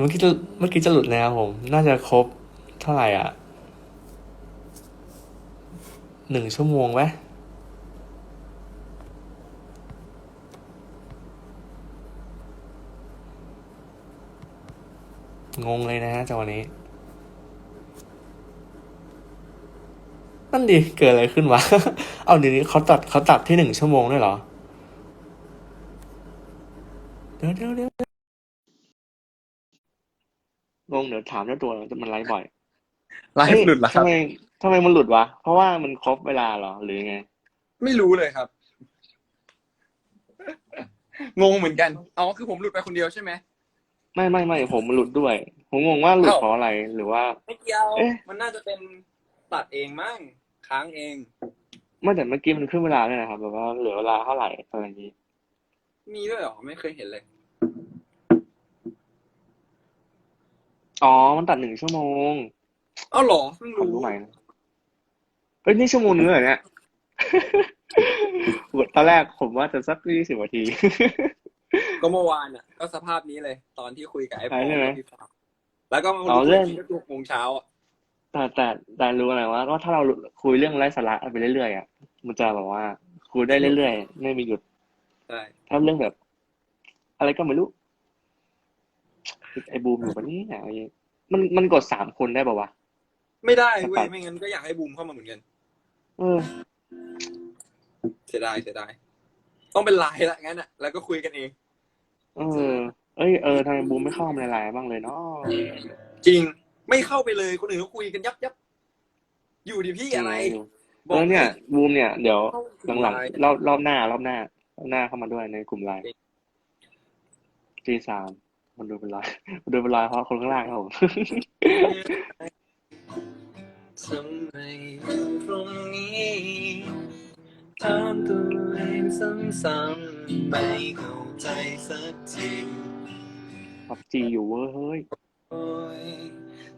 เมื่อกี้จะเมื่อกี้จะหลุดนะครับผม น่าจะครบเท่าไหร่อะหนึ่งชั่วโมงไหมงงเลยนะฮะจังหวะนี้ นั่นดิ เกิดอะไรขึ้นวะ เอาเดี๋ยวนี้เขาตัดเขาตัดที่หนึ่งชั่วโมงด้วยเหรอ เดี๋ยวเดี๋ยวเดี๋ยว งงเดี๋ยวถามเจ้าตัวมันไลฟ์บ่อยไลฟ์หลุดเหรอคทำรับไมทำไมมันหลุดวะ เพราะว่ามันครบเวลาเหรอหรือไง ไม่รู้เลยครับ งงเหมือนกันอ๋อคือผมหลุดไปคนเดียวใช่ไหมไม่ไม่ไม่ผมมันหลุดด้วย ผมงงว่าหลุดเอ้าเพราะอะไรหรือว่า ไม่เกี่ยวเอ๊ะมันน่าจะเป็นตัดเองมั้งค้างเองไม่แต่เมื่อกี้มันขึ้นเวลาด้วยนะครับแบบว่าเหลือเวลาเท่าไหร่อะไรอย่างนี้ มีด้วยเหรอไม่เคยเห็นเลย อ๋อ มันตัดหนึ่งชั่วโมงเอ้าเหรอเพิ่งผมรู้ รู้ใหม่นะเอ้ยนี่ชั่วโมงนึงเหรอเนี่ย ตอนแรกผมว่าจะสักยี่สิบนาที ก็เมื่อวานอะ ก็สภาพนี้เลย ตอนที่คุยกับไอ้ปอใช่ไหมกับพี่ฟ้าแล้วก็มาเอารู้เรื่เรื่อองงที่ก็หกโมงเช้าอะแต่แต่แต่รู้อะไรว่าว่าถ้าเราคุยเรื่องไร้สาระไปเรื่อยๆอะมันจะแบบว่า คุยได้เรื่อยๆ ไม่มีหยุด ใช่ ถ้าเรื่องแบบ อะไรก็ไม่รู้ ไอ้บูมอยู่ปะเนี่ยอะไรอย่างงี้มันมันกดสามคนได้ป่าวะ ไม่ได้เว้ตัยดไม่งั้นก็อยากให้บูมเข้ามาเหมือนกันเออ เสียดายเสียดายต้องเป็นไลน์ละงั้นอะ แล้วก็คุยกันเองเออ เอ้ยเออทำไมบูมไม่เข้ามาในไลน์บ้างเลยเนาะจริงไม่เข้าไปเลยคนอื่นเขาคุยกันยับยับอยู่ดิพี่อะไรเออเนี่ย บูมเนี่ยเดี๋ยวเข้ากลุ่มหลังไลน์ๆรอบรอบหน้ารอบหน้ารอบหน้าเข้ามาด้วยในกลุ่มไลน์ทีสาม มันดูเป็นไลน์มันดูเป็นไลน์เพราะคนข้างล่างครับผมทำไมอยู่ตรงนี้ถามตัวเองซ้ำๆไม่เข้าใจสักทีพับจีอยู่เว้ยเฮ้ยโอ้ย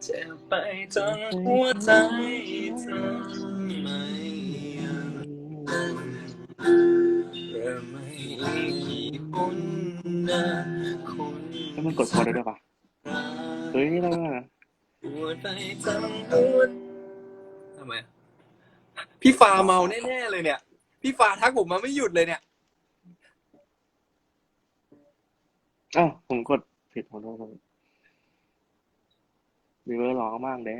เจ็บไปทั้งหัวใจทำไม มันกดพอได้ด้วยปะเฮ้ยนี่อะไรวะหัวใจทั้งหัวทำไมอะพี่ฟ้าเมาแน่ๆเลยเนี่ย พี่ฟ้าทักผมมาไม่หยุดเลยเนี่ย อ้าวผมกดผิดขอโทษครับมีเวอร์ร้องมากเด้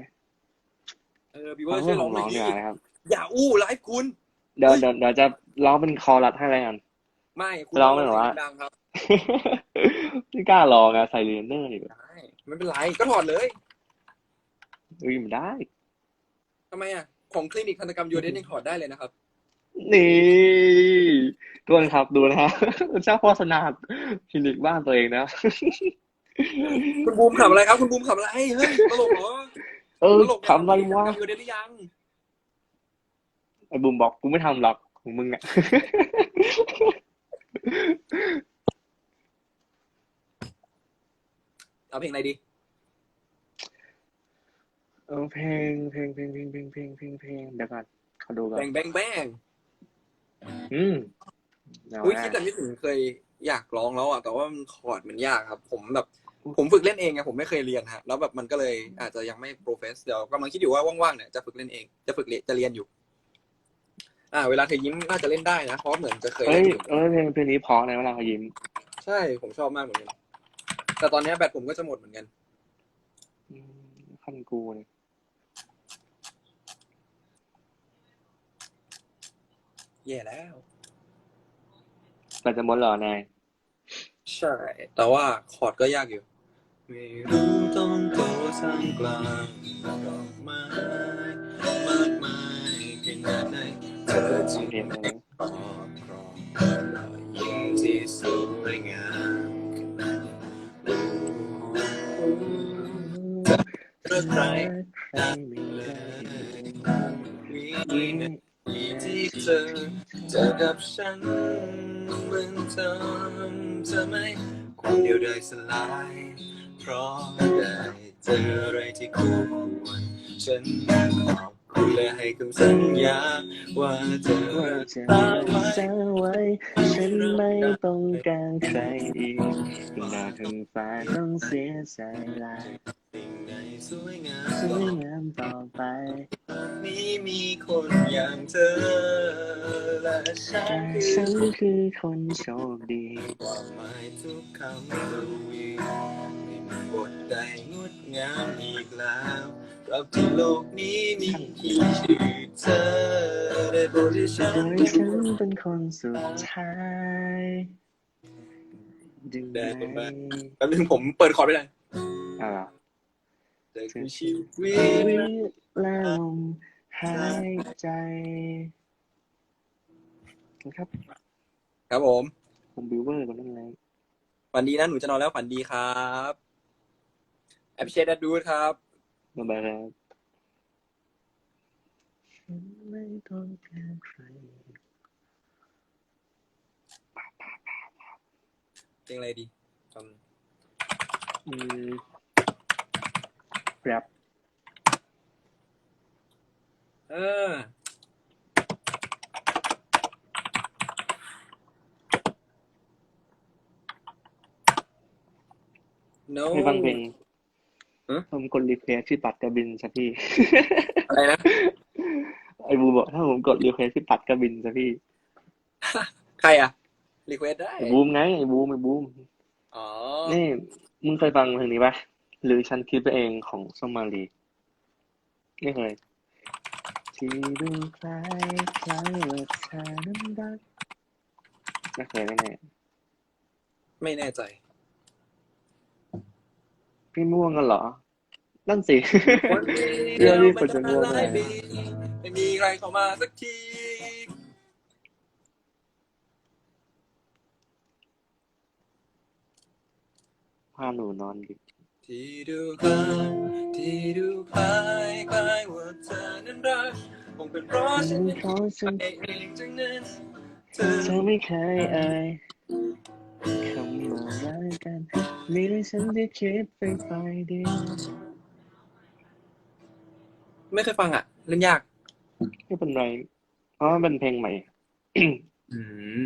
เออพี่เวอร์ช่วยร้องหน่อยร้องดิดีกว่านะครับ อย่าอู้ไลฟ์คุณ เดี๋ยวเดี๋ยวเดี๋ยวจะร้องเป็นคอรัดให้อะไรกัน ไม่ คุณร้องไม่เหรอวะดังครับ ไม่กล้าร้องอะใส่เรียนเนอร์อีกได้ไม่เป็นไรก็ถอดเลยอุ้ยมันได้ ทำไมอะ ของคลินิกทันตกรรมยูเดนยังถอดได้เลยนะครับ นี่ทุกคนครับดูนะฮะเจ้าโฆษณาคลินิกบ้านตัวเองนะ คุณบูมขำอะไรครับ คุณบูมขำอะไรเฮ้ยตลกเหรอเออตลกทำอะไรวะยูเดนหรือยังไอ้บูมบอกกูไม่ทำหรอกของมึงอะ เอาเพลงอะไรดี เออเพลงเพลงเพลงเพลงเพลงเพลงเพลงเพลงเดี๋ยวก่อนขอดูก่อนแบงแบงแบงอืมเอาอุ้ยละคิดแต่ไม่ถึงเคยอยากร้องแล้วอะแต่ว่ามันคอร์ดมันยากครับ ผมแบบ ผมฝึกเล่นเองไงผมไม่เคยเรียนฮะแล้วแบบมันก็เลยอาจจะยังไม่โปรเฟสเดี๋ยวกำลังคิดอยู่ว่าว่างๆเนี่ยจะฝึกเล่นเองจะฝึกเรียนจะเรียนอยู่ อ่า เวลาเธอยิ้มน่าจะเล่นได้นะเพราะเหมือนจะเคยเอ้เล่ยนอยู่เออเพลงเพลงนี้เพราะในเวลาเขายิ้ม ใช่ผมชอบมากเหมือนกัน แต่ตอนเนี้ยแบตผมก็จะหมดเหมือนกัน อืมคันกูเนี่ยแย่แล้วแต่จะหมดเหรอนายใช่ แต่ว่าคอร์ดก็ยากอยู่ ไม่รู้ต้องโตท่ามกลางดอกไม้มากมาย ฉันเหมือนเธอเธอไม่คนเดียวได้สลาย เพราะได้เจออะไรที่คู่ควรฉันขอบดูและให้คำสัญญา ว่าเธอว่าจะษาไว้ษาไว้ ฉันไม่ต้องการใครอีกหน้าทั้งฟ้าต้องเสียใจลายสิ่งใด สวยงาสมวยงามต่อไปนี้มีคนอย่างเธอ และฉันแต่คืฉันอคือคนโชคดีความหมายทุกคำกวีไม่มีบทใดงดงามอีกแล้วรับที่โลกนี้มีเพียงชื่อเธอได้โปรดให้ฉัโดนยเป็นฉันคนเป็นคนสุดท้ายดึงได้ไหประมาณมแป๊บนึงผมเปิดคอร์ดไปเลยอ่า เธอคือชีวิชีตวิตและลมหายใจนะครับ ครับผม ผมบิวเวอร์คนนั้นเลยฝันดีนะหนูจะนอนแล้วฝันดีครับแอปเชดดูครับบ๊ายบายครับฉันไม่ต้องการใครเพลงอะไรดีจอืม แรปำเออ no ให้ฟังเพลงฮะ ผมกดรีเควสชื่อปัดกระบินสักพี่ อะไรนะ ไอ้บูบอกถ้าผมกดรีเควสชื่อปัดกระบินสักพี่ใครอะ รีเควสได้ ไอ้บูมไงไอ้บูมไอ้บูมอ๋อ นี่มึงเคยฟังเพลงนี้ปะ หรือฉันคิดไปเองของส้มมาลีไม่เคยที่ดูคล้ายคล้ายว่าเธอนั้นรักไม่เคยแน่ไม่แน่ใจ ๆพี่ม่วงกันเหรอ นั่นสิวันนี้เรื่องนี้เราควรจะง่วงหลายแล้วปีไม่มีใครเข้ามาสักที พาหนูนอนดิ ที่ดูคล้ายที่ดูคล้ายคล้ายว่าเธอนั้นรักคงเป็นเพราะฉันเพราะฉันเองจังนั้นเธอเธอไม่เคยเอ่ยคำว่ารักกันมีแต่ฉันที่คิดไปฝ่ายเดียวไม่เคยฟังอะ เล่นยากไม่เป็นไรเพราะว่ามันเป็นเพลงใหม่ อืม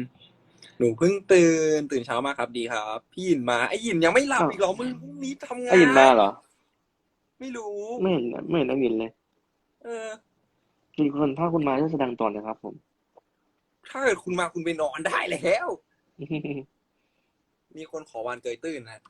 หนูเพิ่งตื่นตื่นเช้ามาครับดีครับ พี่หยินมาไอ้หยินยังไม่หลับอ้าวอีกเหรอมึงพรุ่งนี้ทำงานได้ยินมาเหรอ ไม่รู้ ไม่เห็นไม่เห็นได้ยินเลย เออ มีคนถ้าคุณมาจะแสดงตอนนะครับ ผม ถ้าเกิดคุณมาคุณไปนอนได้แล้ว มีคนขอวานเกยตื้นนะ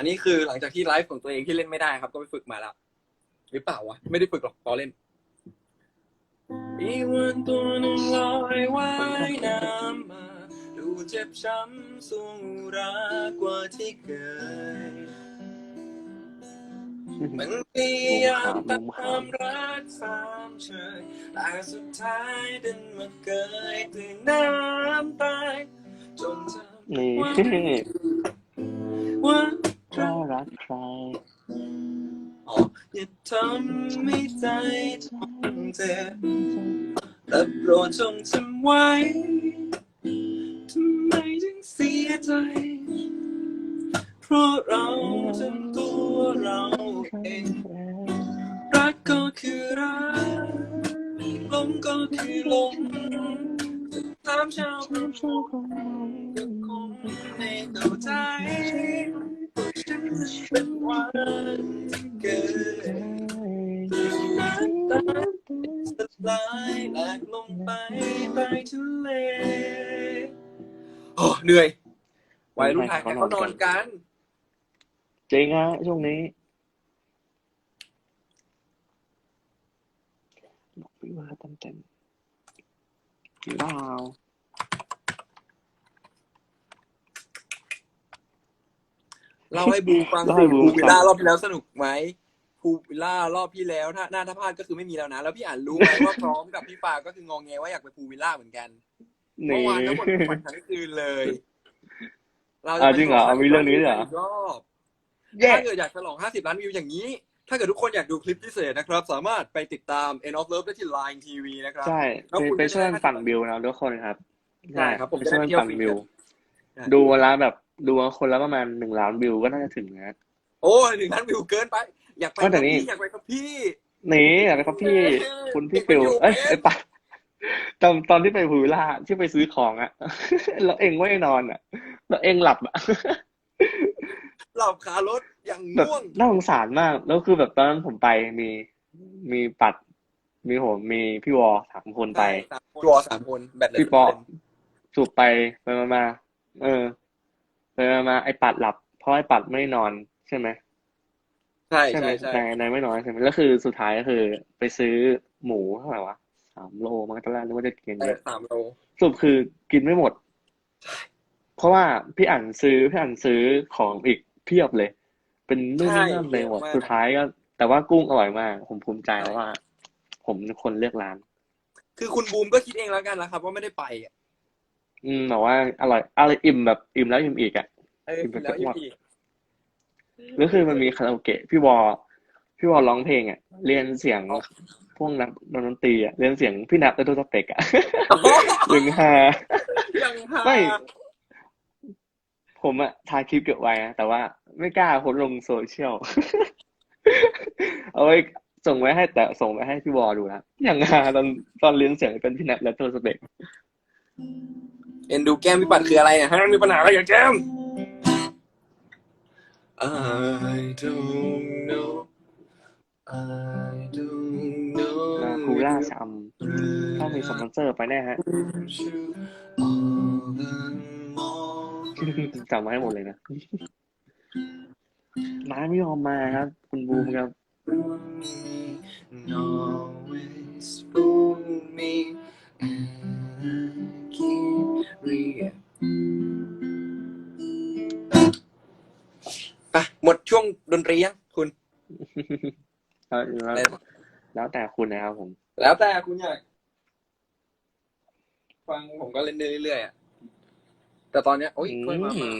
อันนี้คือหลังจากที่ไลฟ์ของตัวเองที่เล่นไม่ได้ครับ ก็ไปฝึกมาแล้วหรือเปล่าวะไม่ได้ฝึกหรอกตอนเล่นมีวันตัวหนึงลอยว่ายน้ำมาดูเจ็บช้ำสูงรักกว่าที่เคยมันพยายามตามรักสามเชยแต่สุดท้ายดันมาเกยตื่นน้ำตายจนเธอนี่ ว่าถ้ารักใครอย่าทำให้ใจของเธอแต่โปรดจงจำไว้ทำไมถึงเสียใจ เพราะเราจนตัวเราเอง รักก็คือรักหลงก็คือหลงถามชาวประมงยังคงไม่เข้าใจ เป็นวันที่เกิดน้ำตาสลายแหลกลงไปใต้ทะเลโอ้เหนื่อยวัยรุ่นไทยเขานอนกัน จริงฮะช่วงนี้บอกพี่ว่าเต็มเต็มๆว้าว เล่าให้บูฟังเล่าสิให้บูบูวิลล่าฟังรอบที่แล้วสนุกไหมภูวิลล่ารอบที่แล้วถ้าหน้าถ้าพลาดก็คือไม่มีแล้วนะ แล้วพี่อ่านรู้ไหมว่าพร้อมกับพี่ปาก็คืององแงว่าอยากไปภูวิลล่าเหมือนกันเมื่นี่อวานทั้งหมดฝันทั้งคืนเลย เราอะจริงเหรอมีเรื่องนี้ด้วยเหรอกรอบแย่ถ้าเกิดอยากฉลอง 50 ล้านวิวอย่างนี้ ถ้าเกิดทุกคนอยากดูคลิปพิเศษนะครับ สามารถไปติดตาม End of Love ได้ที่ Line TV นะครับ ใช่แล้วไปคุณไปก็จะช่วยได้ฝั่งบิวนะทุกคนครับ ใช่ครับผมไปจะช่วยได้กันเที่ยวปั่นฟรีวิวใช่ดูวันละแบบ ดูคนละประมาณหนึ่งล้านวิวก็น่าจะถึงนะโอ้ยหนึ่งล้านวิวเกินไป อยากไปก็แต่กับนี่พี่อยากไปกับพี่นี่อะไรครับพี่เอ้ยคุณพี่เด็กปิวมันอยู่เอ้ยเป็นไอ้ปัดตอนตอนที่ไปพูวิลล่าที่ไปซื้อของอะแล้วเองไม่ได้นอนอะแล้วเองหลับอะหลับคารถอย่างแบบง่วงน่าสงสารมาก แล้วคือแบบตอนนั้นผมไปมีมีปัด มีผมมีพี่วอสามคนไปใช่สามคนตัวสามคนแบตเหลยพี่ปอสูบไปไปมามาเออ ไปมามาไอ้ปัดหลับ เพราะไอ้ปัดไม่นอนใช่ไหมใช่ใช่ไหมใช่ใช่นายนายไม่นอนใช่ไหมแล้วคือสุดท้ายก็คือ ไปซื้อหมูเท่าไหร่วะสามโลมันตอนแรกนึกว่าจะกินเยอะสามโลสรุปคือกินไม่หมด เพราะว่าพี่อ่านซื้อพี่อ่านซื้อของอีกเพียบเลย เป็นนู่นนี่นั่นเลยหมดสุดท้ายก็ แต่ว่ากุ้งอร่อยมาก ผมภูมิใจว่า ผมเป็นคนเลือกร้าน คือคุณบูมก็คิดเองแล้วกันนะครับ ว่าไม่ได้ไปอะ อืมแต่ว่าอร่อยอร่อยอิ่มแบบอิ่มแล้วอิ่มอีกอะ เออเป็นแล้วจังหวัดอีกแล้วคือมันมีคาราโอเกะพี่วอพี่วอร้องเพลงอะ เรียนเสียงพวกนักดนตรีอะเรียนเสียงพี่นัทและตัวสเปกอะยังฮา ยังหาไม่ ผมอะถ่ายคลิปเก็บไว้นะแต่ว่าไม่กล้าโพสต์ลงโซเชียล เอาไว้ส่งไว้ให้แต่ส่งไว้ให้พี่วอดูนะอย่างฮาตอนตอนเรียนเสียงเป็นพี่นัทและตัวสเปก เอ็นดูแก้มพี่ปัดคืออะไรเนี่ยฮะมีปัญหาอะไรกับแก้ม I don't know I don't know นาคูล่าชำถ้ามีสปอนเซอร์ไปแน่ฮะจำมาให้หมดเลยนะน้าไม่ยอมมาครับ คุณบูมครับ always keep real ไปหมดช่วงดนตรียังคุณ แล้วแล้วแล้วแต่คุณนะครับผม แล้วแต่คุณอยากฟังผมก็เล่นได้เรื่อยๆอะแต่ตอนเนี้ยโอ้ยอืถ้วยมามมา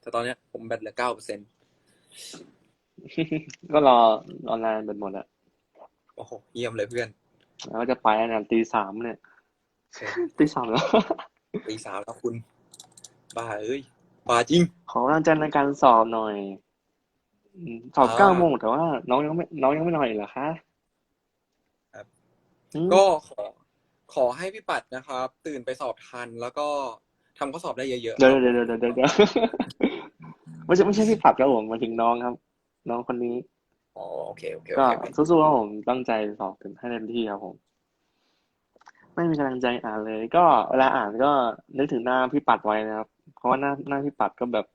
แต่ตอนเนี้ยผมแบตเหลือเก้าเปอร์เซ็นต์ก็รอออนไลน์เป็นหมดแล้วโอ้โหเยี่ยมเลยเพื่อน แล้วก็จะไปนะตีสามเนี่ย ตีสามแล้ว ปีสามแล้วคุณ บ้าเอ้ยบ้าจริง ขอกำลังใจในการสอบหน่อยอืมสอบอ่า เก้าโมงแต่ว่า น้องยังไม่ น้องยังไม่นอนอีกเหรอคะครับ อืมก็ขอขอให้พี่ปัดนะครับ ตื่นไปสอบทันแล้วก็ทำข้อสอบได้เยอะๆเดี๋ยวเดี๋ยวเดี๋ยวเดี๋ยวเดี๋ยวเดี๋ยว ไม่ใช่ไม่ใช่พี่ปัดครับผมมาถึงน้องครับ น้องคนนี้ อ๋อโอเคโอเคก็โอเคสู้ๆครับผมตั้งใจสอบถึงให้เต็มที่ครับผม ไม่มีกำลังใจอ่านเลย ก็เวลาอ่านก็นึกถึงหน้าพี่ปัดไว้นะครับ เพราะว่าหน้าหน้าพี่ปัดก็แบบ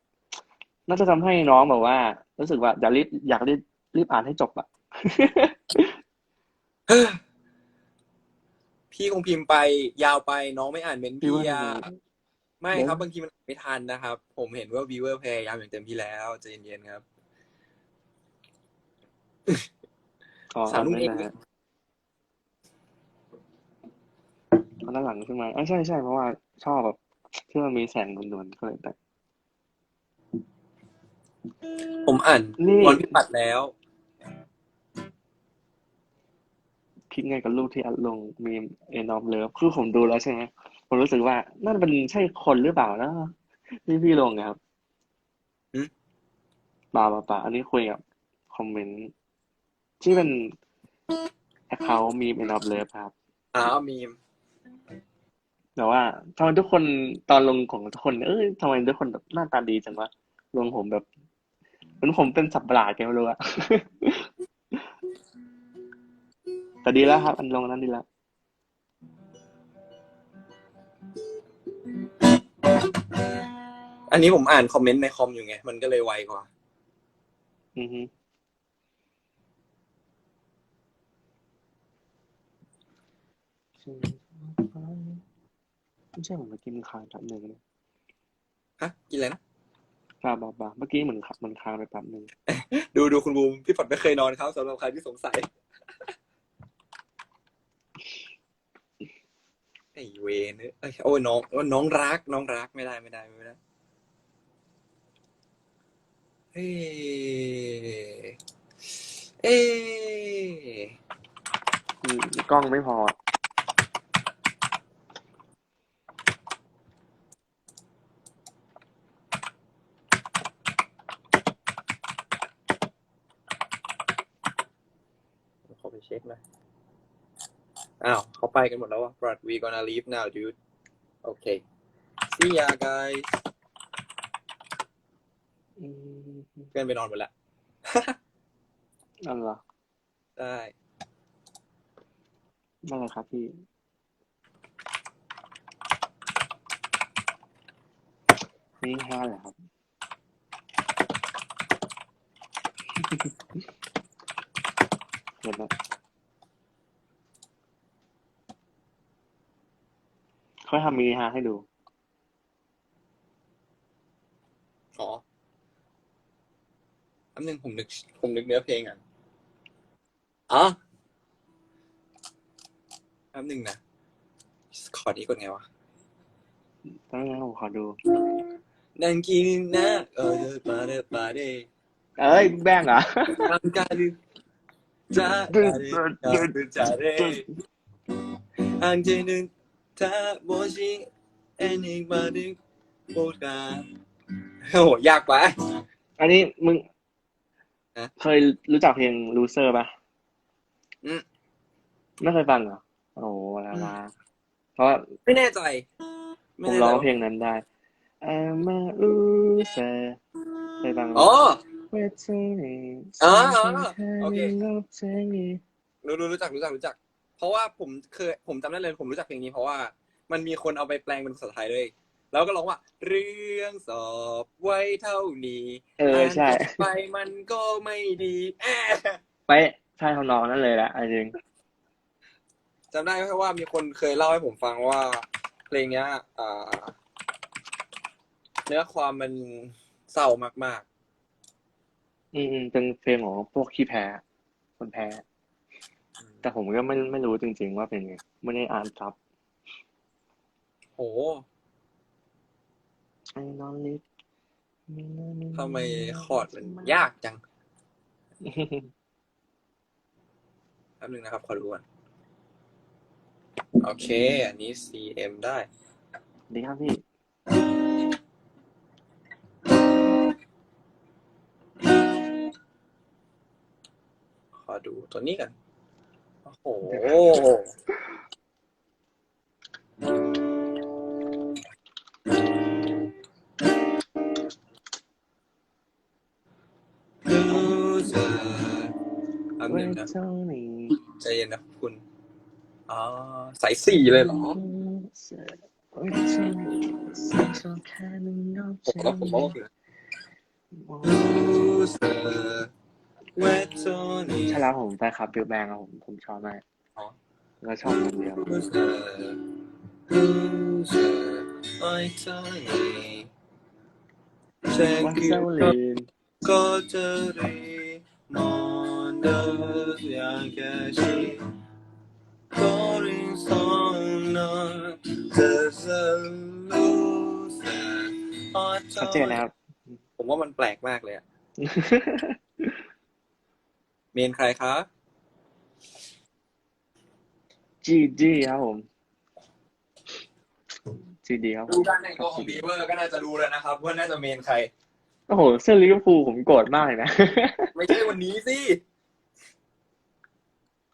น่าจะทำให้น้องแบบว่า รู้สึกว่าอยากรีบอยากรีบรีบอ่านให้จบอะพี่คงพิมพ์ไปยาวไปน้องไม่อ่านเมนต์พี่พี่ว่าอะยังไงไม่ครับบางทีมันอ่านไม่ทันนะครับ ผมเห็นว่าวีเวอร์พยายามอย่างเต็มที่แล้วใจเย็นๆครับอ๋อสาวนุ่งไม่เอง นะฮะเอาด้านหลังขึ้นมาอะใช่ใช่เพราะว่าชอบแบบที่มันมีแสงนวลๆก็เลยแต่ผมอ่านนี่ วันพี่ปัดแล้ว คิดไงกับรูปที่อัดลงมีเอนอมเลิฟคือผมดูแล้วใช่ไหมผมรู้สึกว่านั่นเป็นใช่คนหรือเปล่านะที่พี่ลงอะครับหืมเปล่าเปล่าเปล่าอันนี้คุยกับคอมเมนต์ที่เป็นแอคเคาท์มีเอนอมเลิฟครับ อ้าวมีม แต่ว่าทำไมทุกคนตอนลงของทุกคน เอ้ยทำไมทุกคนแบบหน้าตาดีจังวะลงผมแบบเหมือนผมเป็นสับประหลาดแกไม่รู้อะแต่ดีแล้วครับ อันลงอันนั้นดีแล้วอันนี้ผมอ่านคอมเมนต์ในคอมอยู่ไง มันก็เลยไวกว่า อือฮึ ไม่ใช่ผมเมื่อกี้มันค้างแป๊บหนึ่งนะฮะกินอะไรนะบ้าบ้าบ้าเมื่อกี้เหมือนขับมันค้างไปแป๊บหนึ่งดูดูคุณบูมพี่ปัดไม่เคยนอนครับสำหรับใครที่สงสัยไอ้เวนเอ้ยโอ้ยน้องโอ้ยน้องรัก น้องรักไม่ได้ไม่ได้ไม่ได้เฮ้เอ้อืมกล้องไม่พอ เช็คนะอ้าวเขา ไปกันหมดแล้วอะ but we gonna leave now dude okay see ya guys อืมเพื่อนไปนอนหมดแล้วนั่นเหรอได้นั่นแหละครับพี่นี่ห้าเหรอครับเห็นแล้ว เขาทำมินิฮาร์ทให้ดู อ๋อแป๊บนึงผมนึกผมนึกเนื้อเพลงอะอ๋อแป๊บนึงนะขอร์ดนี้กดไงวะต้องให้ผมขอดูนั่งกินนะเออปาเดปาเดเอ้ยแบ่งเหรอทำการดูจ้าจ้าเดอันเจนึง ถ้าโมชิเอ็นิบาดิโบกาโอ้โหยากไป อันนี้มึงฮะ เคยรู้จักเพลง loser ป่ะอืม ไม่เคยฟังเหรอ โอ้โหแล้วนะเพราะไม่แน่ใจผมร้องเพลงนั้นได้ I'm a loser เคยฟังไหม อ๋อ Wait till me อ๋ออ๋อโอเค Love to me รู้รู้รู้จักรู้จักรู้จัก เพราะว่าผมเคยผมจำได้เลยผมรู้จักเพลงนี้เพราะว่ามันมีคนเอาไปแปลงเป็นภาษาไทยเลย แล้วก็ร้องว่า เรื่องสอบไว้เท่านี้เออใช่านต่อไปมันก็ไม่ดีแอะไปใช่ทำนองนั้นเลยแหละเอาจริง จำได้แค่ว่ามีคนเคยเล่าให้ผมฟังว่า เพลงเนี้ยอ่าเนื้อความมันเศร้ามากอืมอืมเป็นเพลงของพวกขี้แพ้ คนแพ้ๆ แต่ผมก็ไม่ไม่รู้จริง ๆ ว่าเป็นไงไม่ได้อ่านซับโหไอ้นอนลิฟทำไมคอร์ดมันยากจังแป๊บนึงนะครับ ขอดูก่อนโอเค อันนี้ CM ได้ ดีครับพี่ ขอดูตัวนี้กัน โอ้โหอันหนึ่งนะใจเย็นนะคุณอ๋อสายสี่เลยเหรอผมว่าผมว่าโอ ช่แล้วผมแฟนคลับบิวแบงครับผมผมชอบมากอ๋อแล้วชอบคนเดียว Loser Loser ไอ้เท่านี้เช็ควันคิเสาวร์ลืนก็จะรีมอนเดอร์อย่างแค่ชีก็ริงสองนอนจะจะรู้สึชัดเจนนะครับ ผมว่ามันแปลกมากเลยอะ เมนใครคะจีจีครับผมจีดีครับผดูมด้านในตัวของบีเวอร์ก็น่าจะรู้แล้วนะครับว่าน่าจะเมนใคร โอ้โหเสื้อลิเวอร์พูลผมโกรธมากเลยนะ ไม่ใช่วันนี้สิ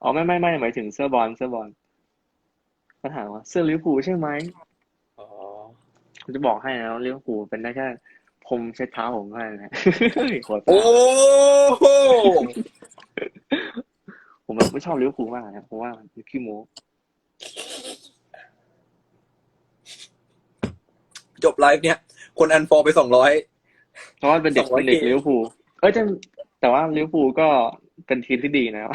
อ๋อไม่ไม่ไม่หมายถึงเสื้อบอลเสื้อบอลก็ถามว่าเสื้อลิเวอร์พูลใช่ไหมอ๋อ ผมจะบอกให้นะว่าลิเวอร์พูลเป็นได้แค่ พรมเช็ดเท้าผมเท่านั้นนะโคตรโอ้โหผมแบบไม่ชอบลิเวอร์พูลมากนะเพราะว่ามันขี้โม้จบไลฟ์เนี่ย คนอันฟอลไปสองร้อยเพราะว่าเป็นเด็ก200เป็นเด็กเกมลิเวอร์พูลเอ้ยแต่แต่ว่าลิเวอร์พูลก็เป็นทีมที่ดีนะครับ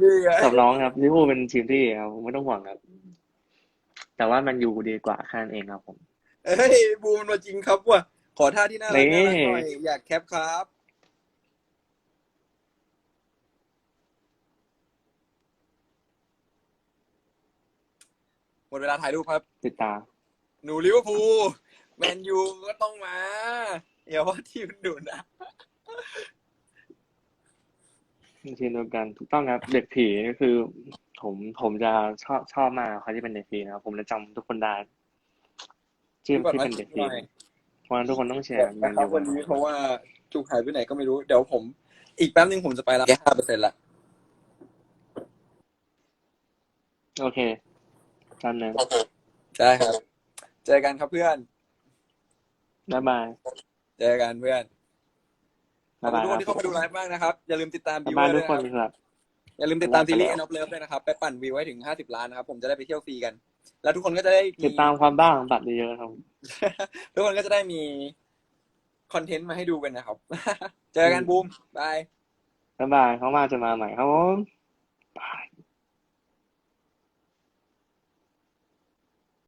นี่ไงสำน้องครับลิเวอร์พูลเป็นทีมที่ดีครับไม่ต้องห่วงครับ แต่ว่ามันอยู่ดีกว่าแค่นั้นเองครับผมเอ้ยบูมมาจริงครับว่ะ ขอท่าที่น่ารักนี่น่ารักหน่อยอยากแคปครับหมดเวลาถ่ายรูปครับ ติดตามหนูลิเวอร์พูลแมนยูก็ต้องมาอย่าว่าทีมหนูนะทีมเดียวกันถูกต้องครับเด็กผีก็คือ ผมผมจะชอบชอบมากเขาที่เป็นเด็กผีนะครับผมจะจำทุกคนได้ชื่อที่เป็นเด็กผี เพราะฉะนั้นทุกคนต้องแชร์มันนะครับอยู่วันนี้เพราะว่าจุกหายไปไหนก็ไม่รู้ เดี๋ยวผม อีกแป๊บนึงผมจะไปแล้วห้าเปอร์เซ็นต์ละโอเคตามนั้นได้ครับ เจอกันครับเพื่อน บ๊ายบายเจอกันเพื่อนขอบ๊ายบคุณบายทุกคนที่เข้ามาดูไลฟ์มากนะครับ อย่าลืมติดตามบ๊าบิยวบายด้ทุวกยคนนะครับ ครับ อย่าลืมติดตามบ๊ายซีบายรีส์ End of Love ด้วยนะครับ ไปปั่นวิวให้ถึง 50 ล้านนะครับ ผมจะได้ไปเที่ยวฟรีกัน แล้วทุกคนก็จะได้ติดตามความบ้าของบัตรเยอะๆครับ ทุกคนก็จะได้มีคอนเทนต์มาให้ดูกันนะครับ เจอกันบูมบาย บ๊ายบายเขามาจะมาใหม่ครับผมบาย